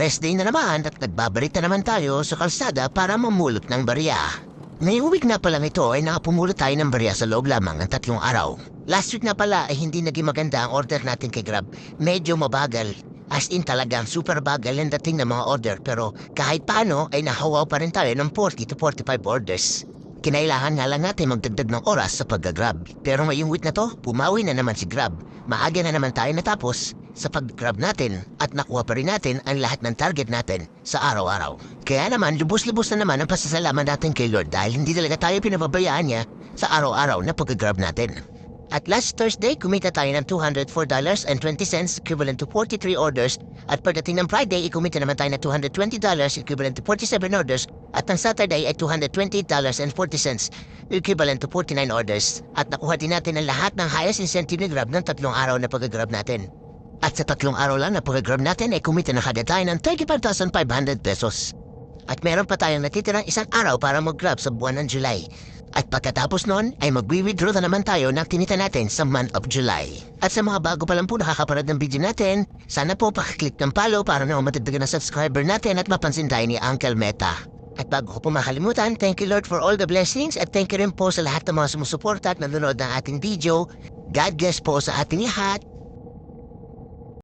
Rest day na naman at nagbabalik na naman tayo sa kalsada para mamulot ng barya. Ngayong week na pala ito ay nakapumulot tayo ng barya sa loob lamang ng tatlong araw. Last week na pala ay hindi naging maganda ang order natin kay Grab. Medyo mabagal. As in talagang super bagal ang dating ng mga order pero kahit paano ay nahawaw pa rin tayo ng 40 to 45 orders. Kinailangan nga lang natin magdagdag ng oras sa pag-grab. Pero ngayong week na to, pumawi na naman si Grab. Maaga na naman tayo natapos sa pag-grab natin at nakuha pa rin natin ang lahat ng target natin sa araw-araw. Kaya naman, lubos-lubos na naman ang pasasalamat natin kay Lord dahil hindi talaga tayo pinababayaan niya sa araw-araw na pag-grab natin. At last Thursday, kumita tayo ng $204.20 equivalent to 43 orders at pagdating ng Friday, ikumita naman tayo ng $220 equivalent to 47 orders at ng Saturday ay $220.40 equivalent to 49 orders. At nakuha din natin ang lahat ng highest incentive ni Grab ng tatlong araw na pag-grab natin. At sa tatlong araw lang na pag-grab natin ay kumita na kada tayo ng 35,500 pesos. At meron pa tayong natitirang isang araw para mag-grab sa buwan ng July. At pagkatapos nun ay mag-withdraw na naman tayo ng tinita natin sa month of July. At sa mga bago pa lang po nakakaparad ng video natin, sana po pakiclick ng follow para na matagdagan na subscriber natin at mapansin tayo ni Uncle Meta. Bago ko po makalimutan, thank you Lord for all the blessings at thank you rin po sa lahat ng mga sumusuporta at nanonood ng ating video. God bless po sa ating lahat.